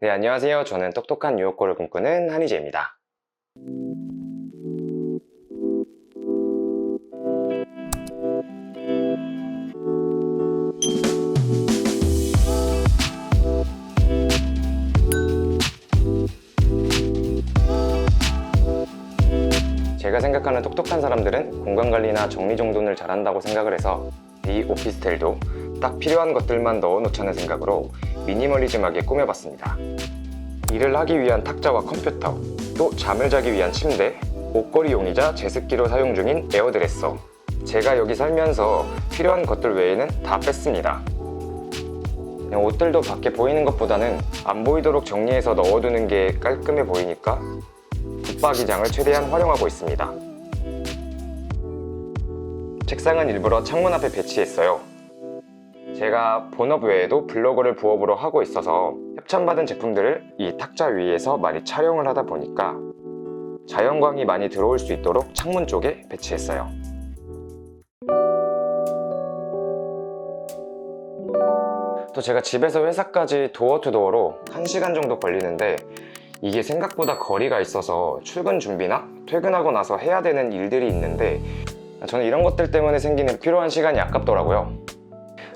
네, 안녕하세요. 저는 똑똑한 뉴욕고를 꿈꾸는 한희재입니다. 제가 생각하는 똑똑한 사람들은 공간관리나 정리정돈을 잘한다고 생각을 해서 이 오피스텔도 딱 필요한 것들만 넣어놓자는 생각으로 미니멀리즘하게 꾸며봤습니다. 일을 하기 위한 탁자와 컴퓨터, 또 잠을 자기 위한 침대, 옷걸이 용이자 제습기로 사용 중인 에어드레서. 제가 여기 살면서 필요한 것들 외에는 다 뺐습니다. 옷들도 밖에 보이는 것보다는 안 보이도록 정리해서 넣어두는 게 깔끔해 보이니까 붙박이장을 최대한 활용하고 있습니다. 책상은 일부러 창문 앞에 배치했어요. 제가 본업 외에도 블로그를 부업으로 하고 있어서 협찬받은 제품들을 이 탁자 위에서 많이 촬영을 하다 보니까 자연광이 많이 들어올 수 있도록 창문 쪽에 배치했어요. 또 제가 집에서 회사까지 도어 투 도어로 1시간 정도 걸리는데 이게 생각보다 거리가 있어서 출근 준비나 퇴근하고 나서 해야 되는 일들이 있는데 저는 이런 것들 때문에 생기는 필요한 시간이 아깝더라고요.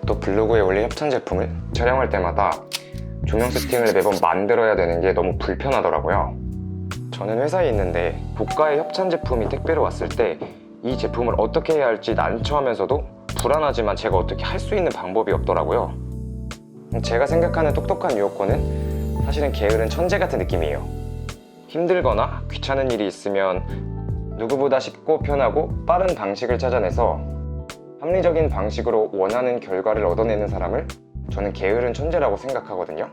또 블로그에 올린 협찬 제품을 촬영할 때마다 조명 세팅을 매번 만들어야 되는 게 너무 불편하더라고요. 저는 회사에 있는데 고가의 협찬 제품이 택배로 왔을 때 이 제품을 어떻게 해야 할지 난처하면서도 불안하지만 제가 어떻게 할 수 있는 방법이 없더라고요. 제가 생각하는 똑똑한 유혹권은 사실은 게으른 천재 같은 느낌이에요. 힘들거나 귀찮은 일이 있으면 누구보다 쉽고 편하고 빠른 방식을 찾아내서 합리적인 방식으로 원하는 결과를 얻어내는 사람을 저는 게으른 천재라고 생각하거든요.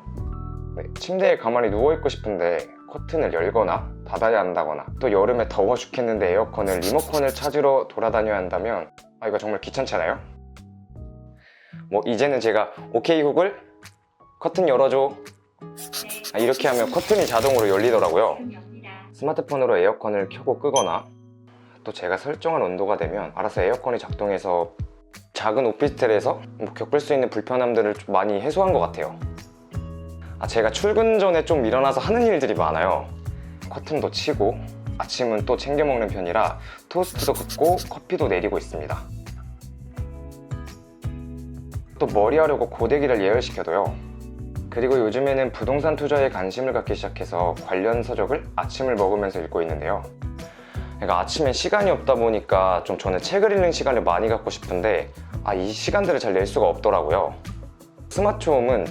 네, 침대에 가만히 누워있고 싶은데 커튼을 열거나 닫아야 한다거나 또 여름에 더워 죽겠는데 에어컨을 리모컨을 찾으러 돌아다녀야 한다면 아 이거 정말 귀찮잖아요? 뭐 이제는 제가 오케이 훅을 커튼 열어줘 아, 이렇게 하면 커튼이 자동으로 열리더라고요. 스마트폰으로 에어컨을 켜고 끄거나 또 제가 설정한 온도가 되면 알아서 에어컨이 작동해서 작은 오피스텔에서 뭐 겪을 수 있는 불편함들을 좀 많이 해소한 것 같아요. 아, 제가 출근 전에 좀 일어나서 하는 일들이 많아요. 커튼도 치고 아침은 또 챙겨 먹는 편이라 토스트도 굽고 커피도 내리고 있습니다. 또 머리 하려고 고데기를 예열시켜둬요. 그리고 요즘에는 부동산 투자에 관심을 갖기 시작해서 관련 서적을 아침을 먹으면서 읽고 있는데요. 그러니까 아침에 시간이 없다 보니까 좀 저는 책을 읽는 시간을 많이 갖고 싶은데 아, 이 시간들을 잘 낼 수가 없더라고요. 스마트홈은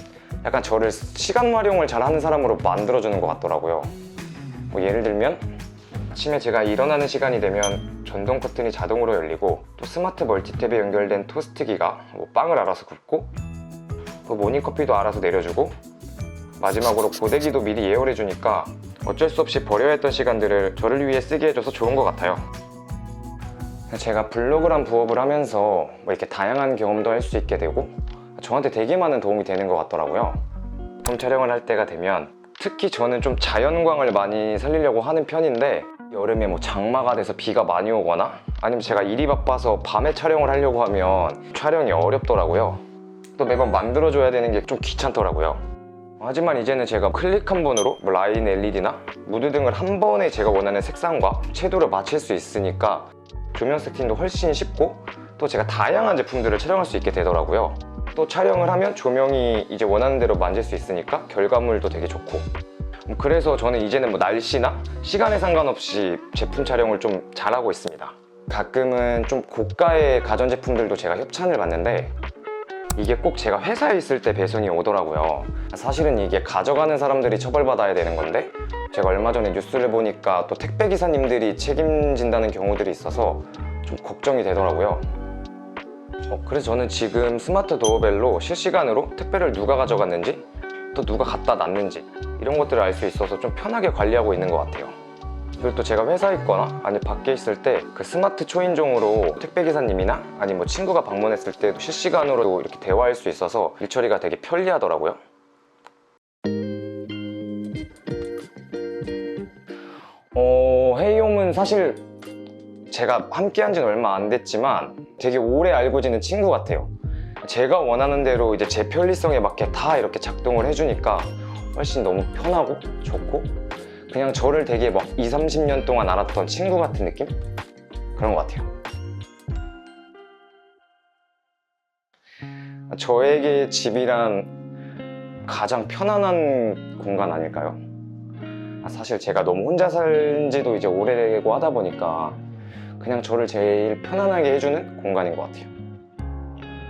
약간 저를 시간 활용을 잘 하는 사람으로 만들어주는 것 같더라고요. 뭐 예를 들면 아침에 제가 일어나는 시간이 되면 전동 커튼이 자동으로 열리고 또 스마트 멀티탭에 연결된 토스트기가 뭐 빵을 알아서 굽고 또 모닝커피도 알아서 내려주고 마지막으로 고데기도 미리 예열해 주니까 어쩔 수 없이 버려야 했던 시간들을 저를 위해 쓰게 해줘서 좋은 것 같아요. 제가 블로그란 부업을 하면서 뭐 이렇게 다양한 경험도 할 수 있게 되고 저한테 되게 많은 도움이 되는 것 같더라고요. 홈 촬영을 할 때가 되면 특히 저는 좀 자연광을 많이 살리려고 하는 편인데 여름에 뭐 장마가 돼서 비가 많이 오거나 아니면 제가 일이 바빠서 밤에 촬영을 하려고 하면 촬영이 어렵더라고요. 또 매번 만들어줘야 되는 게 좀 귀찮더라고요. 하지만 이제는 제가 클릭 한 번으로 뭐 라인 LED나 무드 등을 한 번에 제가 원하는 색상과 채도를 맞출 수 있으니까 조명 세팅도 훨씬 쉽고 또 제가 다양한 제품들을 촬영할 수 있게 되더라고요. 또 촬영을 하면 조명이 이제 원하는 대로 만질 수 있으니까 결과물도 되게 좋고 뭐 그래서 저는 이제는 뭐 날씨나 시간에 상관없이 제품 촬영을 좀 잘하고 있습니다. 가끔은 좀 고가의 가전제품들도 제가 협찬을 받는데 이게 꼭 제가 회사에 있을 때 배송이 오더라고요. 사실은 이게 가져가는 사람들이 처벌받아야 되는 건데 제가 얼마 전에 뉴스를 보니까 또 택배 기사님들이 책임진다는 경우들이 있어서 좀 걱정이 되더라고요. 어, 그래서 저는 지금 스마트 도어벨로 실시간으로 택배를 누가 가져갔는지 또 누가 갖다 놨는지 이런 것들을 알 수 있어서 좀 편하게 관리하고 있는 것 같아요. 그리고 또 제가 회사에 있거나 아니 밖에 있을 때 그 스마트 초인종으로 택배 기사님이나 아니 뭐 친구가 방문했을 때도 실시간으로 이렇게 대화할 수 있어서 일 처리가 되게 편리하더라고요. 어, 헤이홈은 사실 제가 함께 한 지는 얼마 안 됐지만 되게 오래 알고 지낸 친구 같아요. 제가 원하는 대로 이제 제 편리성에 맞게 다 이렇게 작동을 해주니까 훨씬 너무 편하고 좋고 그냥 저를 되게 막 2, 30년 동안 알았던 친구 같은 느낌? 그런 것 같아요. 저에게 집이란 가장 편안한 공간 아닐까요? 아, 사실 제가 너무 혼자 산 지도 이제 오래되고 하다 보니까 그냥 저를 제일 편안하게 해주는 공간인 것 같아요.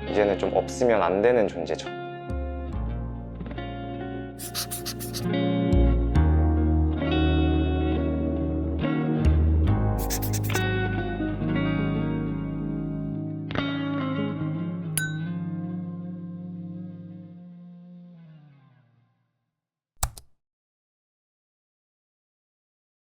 이제는 좀 없으면 안 되는 존재죠.